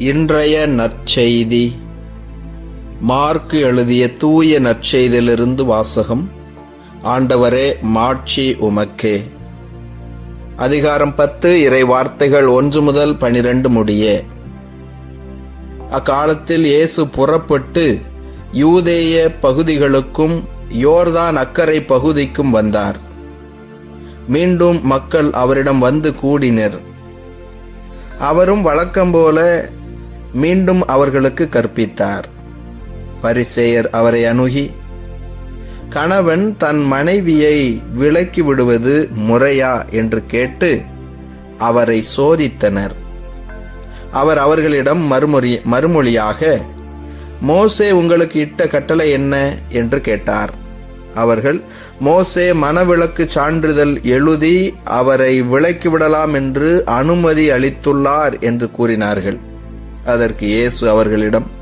இன்றைய நற்செய்தி. மார்க்கு எழுதிய தூய நற்செய்தியிலிருந்து வாசகம் ஆண்டவரே மாட்சி உமக்கே. அதிகாரம் பத்து இறை வார்த்தைகள் ஒன்று முதல் பனிரெண்டு முடிய. அக்காலத்தில் இயேசு புறப்பட்டு யூதேய பகுதிகளுக்கும் யோர்தான் அக்கரை பகுதிக்கும் வந்தார். மீண்டும் மக்கள் அவரிடம் வந்து கூடினர். அவரும் வழக்கம்போல மீண்டும் அவர்களுக்கு கற்பித்தார். பரிசேயர் அவரை அணுகி கணவன் தன் மனைவியை விலக்கி விடுவது முறையா? என்று கேட்டு அவரை சோதித்தனர். அவர் அவர்களிடம் மறுமொழி மறுமொழியாக மோசே உங்களுக்கு இட்ட கட்டளை என்ன? என்று கேட்டார். அவர்கள் மோசே மனவிலக்கு சான்றிதழ் எழுதி அவரை விலக்கிவிடலாம் என்று அனுமதி அளித்துள்ளார் என்று கூறினார்கள். அதற்கு இயேசு அவர்களிடம்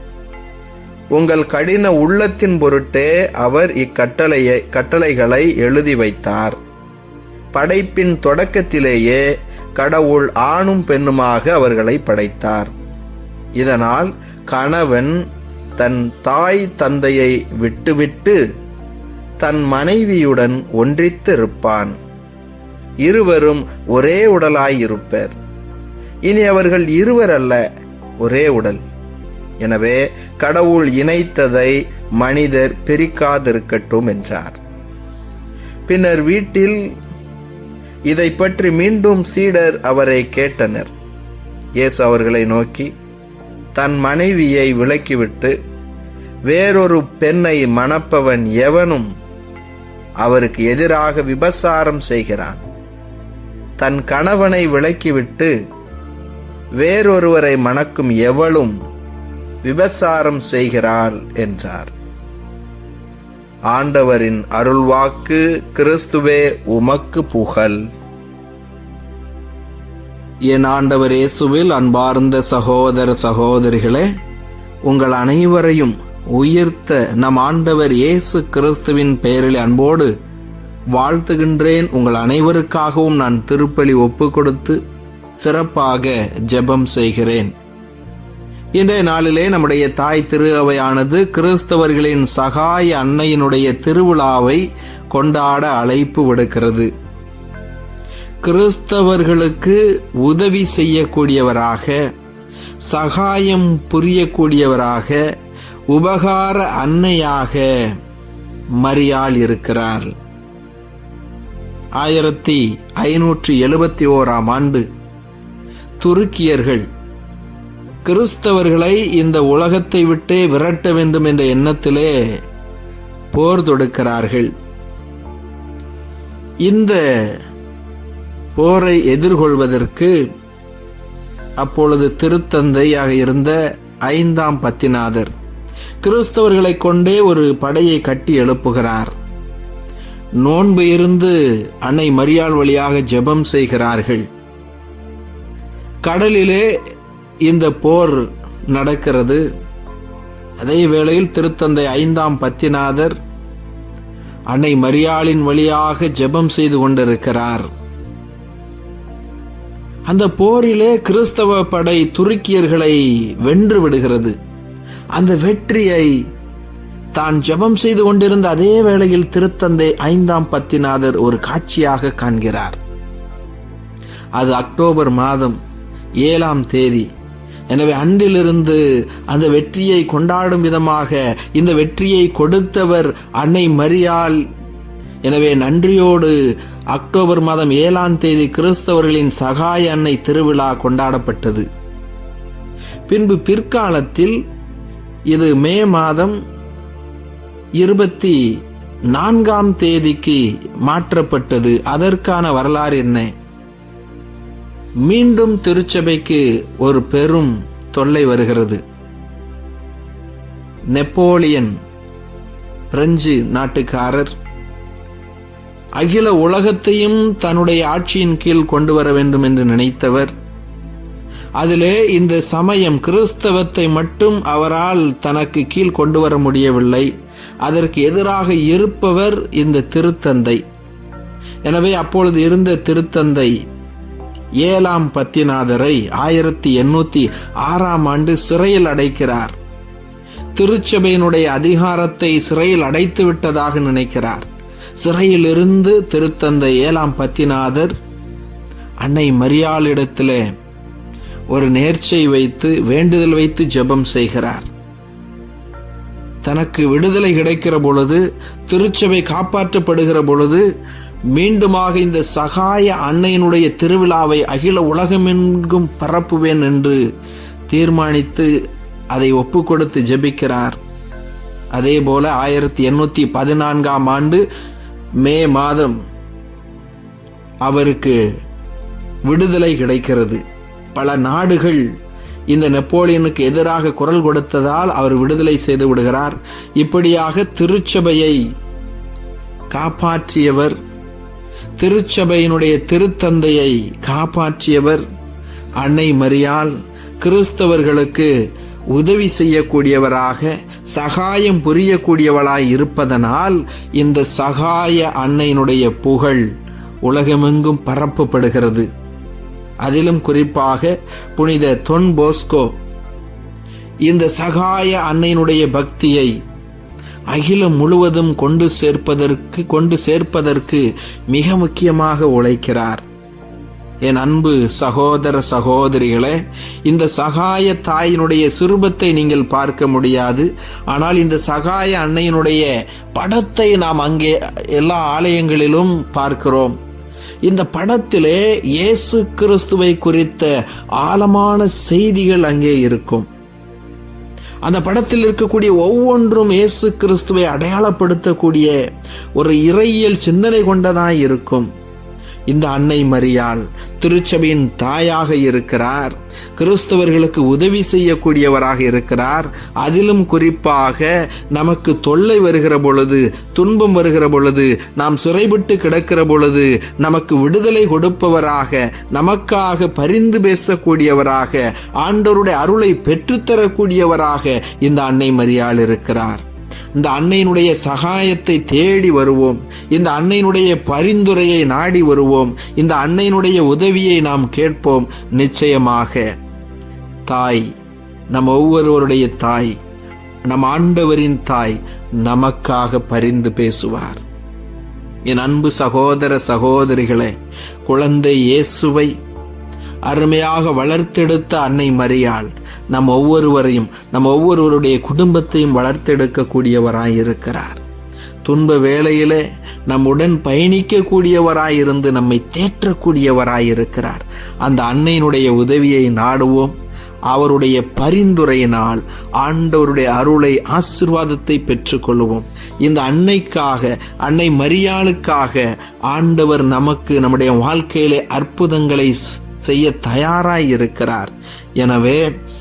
உங்கள் கடின உள்ளத்தின் பொருட்டே அவர் இக்கட்டளையை கட்டளைகளை எழுதி வைத்தார். படைப்பின் தொடக்கத்திலேயே கடவுள் ஆணும் பெண்ணுமாக அவர்களை படைத்தார். இதனால் கணவன் தன் தாய் தந்தையை விட்டுவிட்டு தன் மனைவியுடன் ஒன்றித்து இருப்பான் இருவரும் ஒரே உடலாயிருப்பர் இனி அவர்கள் இருவர் அல்ல ஒரே உடல். எனவே கடவுள் இணைத்ததை மனிதர் பிரிக்காதிருக்கட்டும் என்றார். பின்னர் வீட்டில் இதை பற்றி மீண்டும் சீடர் அவரை கேட்டனர். இயேசு அவர்களை நோக்கி தன் மனைவியை விலக்கிவிட்டு வேறொரு பெண்ணை மணப்பவன் எவனும் அவருக்கு எதிராக விபசாரம் செய்கிறான். தன் கணவனை விலக்கிவிட்டு வேறொருவரை மணக்கும் எவளும் விபசாரம் செய்கிறாள் என்றார். ஆண்டவரின் அருள்வாக்கு கிறிஸ்துவே உமக்கு புகழ். என் ஆண்டவர் இயேசுவில் அன்பார்ந்த சகோதர சகோதரிகளே உங்கள் அனைவரையும் உயிர்த்த நம் ஆண்டவர் இயேசு கிறிஸ்துவின் பெயரில் அன்போடு வாழ்த்துகின்றேன். உங்கள் அனைவருக்காகவும் நான் திருப்பலி ஒப்பு கொடுத்து சிறப்பாக ஜெபம் செய்கிறேன். இன்றைய நாளிலே நம்முடைய தாய் திரு அவையானது கிறிஸ்தவர்களின் சகாய அன்னையினுடைய திருவிழாவை கொண்டாட அழைப்பு விடுக்கிறது. கிறிஸ்தவர்களுக்கு உதவி செய்யக்கூடியவராக சகாயம் புரியக்கூடியவராக உபகார அன்னையாக மரியாள் இருக்கிறார். ஆயிரத்தி ஐநூற்றி எழுபத்தி ஓராம் ஆண்டு துருக்கியர்கள். கிறிஸ்தவர்களை இந்த உலகத்தை விட்டே விரட்ட வேண்டும் என்ற எண்ணத்திலே போர் தொடுக்கிறார்கள். இந்த போரை எதிர்கொள்வதற்கு அப்பொழுது திருத்தந்தையாக இருந்த ஐந்தாம் பத்திநாதர் கிறிஸ்தவர்களை கொண்டே ஒரு படையை கட்டி எழுப்புகிறார். நோன்பு இருந்து அன்னை மரியாள் வழியாக ஜெபம் செய்கிறார்கள். கடலிலே இந்த போர் நடக்கிறது. அதே வேளையில் திருத்தந்தை ஐந்தாம் பத்திநாதர் அன்னை மரியாளின் வழியாக ஜெபம் செய்து கொண்டிருக்கிறார். அந்த போரிலே கிறிஸ்தவ படை துருக்கியர்களை வென்று விடுகிறது. அந்த வெற்றியை தான் ஜெபம் செய்து கொண்டிருந்த அதே வேளையில் திருத்தந்தை ஐந்தாம் பத்திநாதர் ஒரு காட்சியாக காண்கிறார். அது அக்டோபர் மாதம் ஏழாம் தேதி. எனவே அன்றிலிருந்து அந்த வெற்றியை கொண்டாடும் விதமாக இந்த வெற்றியை கொடுத்தவர் அன்னை மரியால் எனவே நன்றியோடு அக்டோபர் மாதம் ஏழாம் தேதி கிறிஸ்தவர்களின் சகாய அன்னை திருவிழா கொண்டாடப்பட்டது. பின்பு பிற்காலத்தில் இது மே மாதம் இருபத்தி நான்காம் தேதிக்கு மாற்றப்பட்டது. அதற்கான வரலாறு என்ன? மீண்டும் திருச்சபைக்கு ஒரு பெரும் தொல்லை வருகிறது. நெப்போலியன் பிரெஞ்சு நாட்டுக்காரர் அகில உலகத்தையும் தன்னுடைய ஆட்சியின் கீழ் கொண்டு வர வேண்டும் என்று நினைத்தவர். அதிலே இந்த சமயம் கிறிஸ்தவத்தை மட்டும் அவரால் தனக்கு கீழ் கொண்டு வர முடியவில்லை. அதற்கு எதிராக இருப்பவர் இந்த திருத்தந்தை. எனவே அப்பொழுது இருந்த திருத்தந்தை ஏழாம் பத்திநாதரை ஆயிரத்தி எண்ணூத்தி ஆறாம் ஆண்டு சிறையில் அடைக்கிறார். திருச்சபையினுடைய அதிகாரத்தை சிறையில் அடைத்து விட்டதாக நினைக்கிறார். சிறையில் இருந்து திருத்தந்தை ஏழாம் பத்திநாதர் அன்னை மரியாளிடத்திலே ஒரு நேர்ச்சை வைத்து வேண்டுதல் வைத்து ஜெபம் செய்கிறார். தனக்கு விடுதலை கிடைக்கிற பொழுது திருச்சபை காப்பாற்றப்படுகிற பொழுது மீண்டுமாக இந்த சகாய அன்னையினுடைய திருவிழாவை அகில உலகமெங்கும் பரப்புவேன் என்று தீர்மானித்து அதை ஒப்பு கொடுத்து ஜெபிக்கிறார். அதே போல ஆயிரத்தி எண்ணூத்தி பதினான்காம் ஆண்டு மே மாதம் அவருக்கு விடுதலை கிடைக்கிறது. பல நாடுகள் இந்த நெப்போலியனுக்கு எதிராக குரல் கொடுத்ததால் அவர் விடுதலை செய்து விடுகிறார். இப்படியாக திருச்சபையை காப்பாற்றியவர் திருச்சபையினுடைய திருத்தந்தையை காப்பாற்றியவர் அன்னை மரியால் கிறிஸ்தவர்களுக்கு உதவி செய்யக்கூடியவராக சகாயம் புரியக்கூடியவளாய் இருப்பதனால் இந்த சகாய அன்னையினுடைய புகழ் உலகமெங்கும் பரப்பப்படுகிறது. அதிலும் குறிப்பாக புனித தொன் போஸ்கோ இந்த சகாய அன்னையினுடைய பக்தியை அகிலம் முழுவதும் கொண்டு சேர்ப்பதற்கு கொண்டு சேர்ப்பதற்கு மிக முக்கியமாக உழைக்கிறார். என் அன்பு சகோதர சகோதரிகளே இந்த சகாய தாயினுடைய சுரூபத்தை நீங்கள் பார்க்க முடியாது. ஆனால் இந்த சகாய அன்னையினுடைய படத்தை நாம் அங்கே எல்லா ஆலயங்களிலும் பார்க்கிறோம். இந்த படத்திலே இயேசு கிறிஸ்துவை குறித்த ஆழமான செய்திகள் அங்கே இருக்கும். அந்த படத்தில் இருக்கக்கூடிய ஒவ்வொன்றும் இயேசு கிறிஸ்துவை அடையாளப்படுத்தக்கூடிய ஒரு இறையியல் சிந்தனை கொண்டதாக இருக்கும். இந்த அன்னை மரியாள் திருச்சபையின் தாயாக இருக்கிறார். கிறிஸ்தவர்களுக்கு உதவி செய்யக்கூடியவராக இருக்கிறார். அதிலும் குறிப்பாக நமக்கு தொல்லை வருகிற பொழுது துன்பம் வருகிற பொழுது நாம் சிறைபட்டு கிடக்கிற பொழுது நமக்கு விடுதலை கொடுப்பவராக நமக்காக பரிந்து பேசக்கூடியவராக ஆண்டவருடைய அருளை பெற்றுத்தரக்கூடியவராக இந்த அன்னை மரியாள் இருக்கிறார். இந்த அன்னையினுடைய சகாயத்தை தேடி வருவோம். இந்த அன்னையினுடைய பரிந்துரையை நாடி வருவோம். இந்த அன்னையினுடைய உதவியை நாம் கேட்போம். நிச்சயமாக தாய் நம் ஒவ்வொருவருடைய தாய் நம் ஆண்டவரின் தாய் நமக்காக பரிந்து பேசுவார். என் அன்பு சகோதர சகோதரிகளே குழந்தை இயேசுவை அருமையாக வளர்த்தெடுத்த அன்னை மரியாள் நம் ஒவ்வொருவரையும் நம் ஒவ்வொருவருடைய குடும்பத்தையும் வளர்த்தெடுக்கக்கூடியவராய் இருக்கிறார். துன்ப வேளையிலே நம்முடன் பயணிக்கக்கூடியவராயிருந்து நம்மை தேற்றக்கூடியவராய் இருக்கிறார். அந்த அன்னையினுடைய உதவியை நாடுவோம். அவருடைய பரிந்துரையினால் ஆண்டவருடைய அருளை ஆசிர்வாதத்தை பெற்றுக்கொள்வோம். இந்த அன்னைக்காக அன்னை மரியாளுக்காக ஆண்டவர் நமக்கு நம்முடைய வாழ்க்கையிலே அற்புதங்களை செய்ய தயாராய் இருக்கிறார். எனவே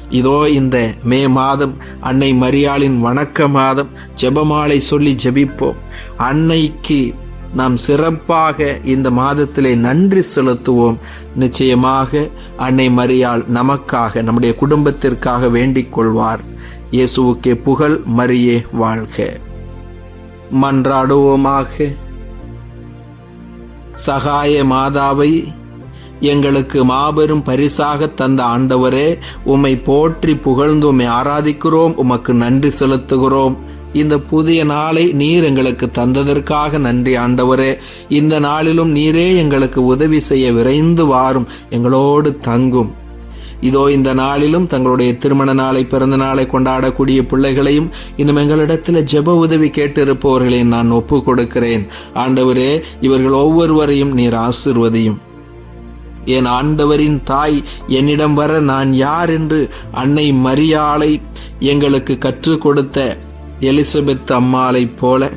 இதோ இந்த மே மாதம் அன்னை மரியாளின் வணக்க மாதம் ஜெபமாலை சொல்லி ஜெபிப்போம். அன்னைக்கு நாம் சிறப்பாக இந்த மாதத்திலே நன்றி செலுத்துவோம். நிச்சயமாக அன்னை மரியாள் நமக்காக நம்முடைய குடும்பத்திற்காக வேண்டிக் கொள்வார். இயேசுவுக்கே புகழ் மரியே வாழ்க. மன்றாடுவோமாக. சகாய மாதாவை எங்களுக்கு மாபெரும் பரிசாக தந்த ஆண்டவரே உம்மை போற்றி புகழ்ந்து உம்மை ஆராதிக்கிறோம் உமக்கு நன்றி செலுத்துகிறோம். இந்த புதிய நாளை நீர் எங்களுக்கு தந்ததற்காக நன்றி ஆண்டவரே. இந்த நாளிலும் நீரே எங்களுக்கு உதவி செய்ய விரைந்து வாரும் எங்களோடு தங்கும். இதோ இந்த நாளிலும் தங்களுடைய திருமண நாளை பிறந்த நாளை கொண்டாடக்கூடிய பிள்ளைகளையும் இன்னும் எங்களிடத்தில் ஜெப உதவி கேட்டிருப்பவர்களையும் நான் ஒப்பு கொடுக்கிறேன் ஆண்டவரே இவர்கள் ஒவ்வொருவரையும் நீர் ஆசிர்வதியும். என் ஆண்டவரின் தாய் என்னிடம் வர நான் யார் என்று அன்னை மரியாளை எங்களுக்கு கற்றுக் கொடுத்த எலிசபெத் அம்மாளைப் போல.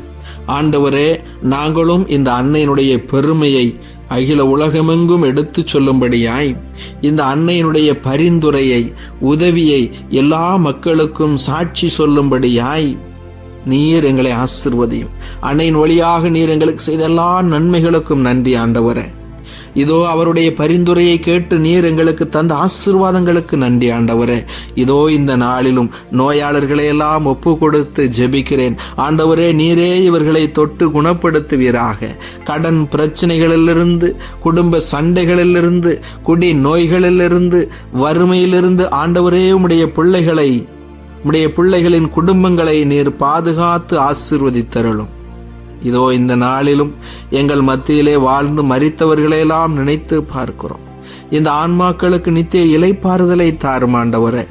ஆண்டவரே நாங்களும் இந்த அன்னையினுடைய பெருமையை அகில உலகமெங்கும் எடுத்துச் சொல்லும்படியாய் இந்த அன்னையினுடைய பரிந்துரையை உதவியை எல்லா மக்களுக்கும் சாட்சி சொல்லும்படியாய் நீர் எங்களை ஆசிர்வதியும். அன்னையின் வழியாக நீர் எங்களுக்கு செய்த எல்லா நன்மைகளுக்கும் நன்றி ஆண்டவரே. இதோ அவருடைய பரிந்துரையை கேட்டு நீர் எங்களுக்கு தந்த ஆசீர்வாதங்களுக்கு நன்றி ஆண்டவரே. இதோ இந்த நாளிலும் நோயாளர்களை எல்லாம் ஒப்பு கொடுத்து ஜெபிக்கிறேன். ஆண்டவரே நீரே இவர்களை தொட்டு குணப்படுத்துவீராக. கடன் பிரச்சனைகளிலிருந்து குடும்ப சண்டைகளிலிருந்து குடி நோய்களிலிருந்து வறுமையிலிருந்து ஆண்டவரே உடைய பிள்ளைகளை உடைய பிள்ளைகளின் குடும்பங்களை நீர் பாதுகாத்து ஆசீர்வதித்தருளும். இதோ இந்த நாளிலும் எங்கள் மத்தியிலே வாழ்ந்து மறித்தவர்களையெல்லாம் நினைத்து பார்க்கிறோம். இந்த ஆன்மாக்களுக்கு நித்திய இலைப்பாறுதலை தாரும் ஆண்டவரே.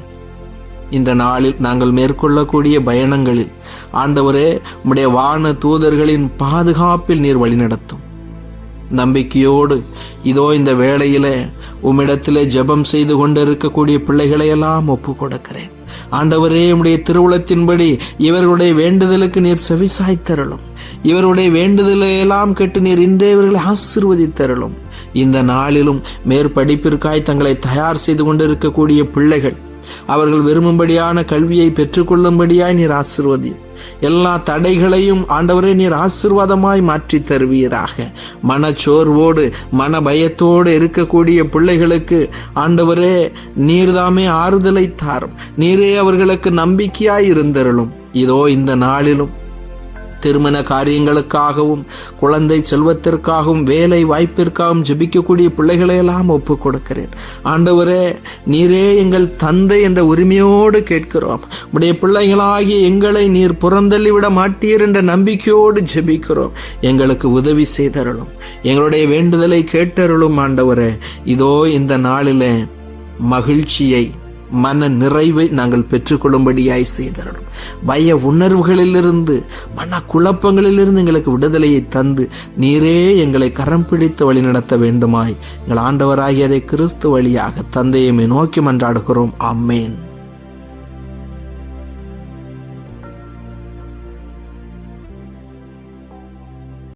இந்த நாளில் நாங்கள் மேற்கொள்ளக்கூடிய பயணங்களில் ஆண்டவரே உம்முடைய வான தூதர்களின் பாதுகாப்பில் நீர் வழிநடத்தும் நம்பிக்கையோடு இதோ இந்த வேளையிலே உம்மிடத்திலே ஜெபம் செய்து கொண்டிருக்கக்கூடிய பிள்ளைகளையெல்லாம் ஒப்பு கொடுக்கிறேன் ஆண்டவரே உடைய திருவுளத்தின்படி இவர்களுடைய வேண்டுதலுக்கு நீர் செவிசாய்த்தருளும் இவருடைய வேண்டுதலை எல்லாம் கேட்டு நீர் இன்றே இவர்களை ஆசிர்வதித்தருளும். இந்த நாளிலும் மேற்படிப்பிற்காய் தங்களை தயார் செய்து கொண்டிருக்கக்கூடிய பிள்ளைகள் அவர்கள் விரும்பும்படியான கல்வியை பெற்றுக்கொள்ளும்படியாய் நீர் ஆசிர்வதி. எல்லா தடைகளையும் ஆண்டவரே நீர் ஆசிர்வாதமாய் மாற்றி தருவீராக. மனச்சோர்வோடு மன பயத்தோடு இருக்கக்கூடிய பிள்ளைகளுக்கு ஆண்டவரே நீர்தாமே ஆறுதலை தாரும். நீரே அவர்களுக்கு நம்பிக்கையாய் இருந்தருளும். இதோ இந்த நாளிலும் திருமண காரியங்களுக்காகவும் குழந்தை செல்வத்திற்காகவும் வேலை வாய்ப்பிற்காகவும் ஜெபிக்கக்கூடிய பிள்ளைகளையெல்லாம் ஒப்பு கொடுக்கிறேன். ஆண்டவரே நீரே எங்கள் தந்தை என்ற உரிமையோடு கேட்கிறோம். உடைய பிள்ளைகளாகிய எங்களை நீர் புறந்தள்ளி விட மாட்டீர் என்ற நம்பிக்கையோடு ஜெபிக்கிறோம். எங்களுக்கு உதவி செய்தருளும். எங்களுடைய வேண்டுதலை கேட்டருளும் ஆண்டவரே. இதோ இந்த நாளில் மகிழ்ச்சியை மன நிறைவை நாங்கள் பெற்றுக்கொள்ளும்படியாய் செய்தரணும் பய உணர்வுகளிலிருந்து மன குழப்பங்களிலிருந்து எங்களுக்கு விடுதலையை தந்து நீரே எங்களை கரம் பிடித்து வழி நடத்த வேண்டுமாய். எங்கள் ஆண்டவராகியதை கிறிஸ்து வழியாக தந்தையுமே நோக்கி மன்றாடுகிறோம். அம்மேன்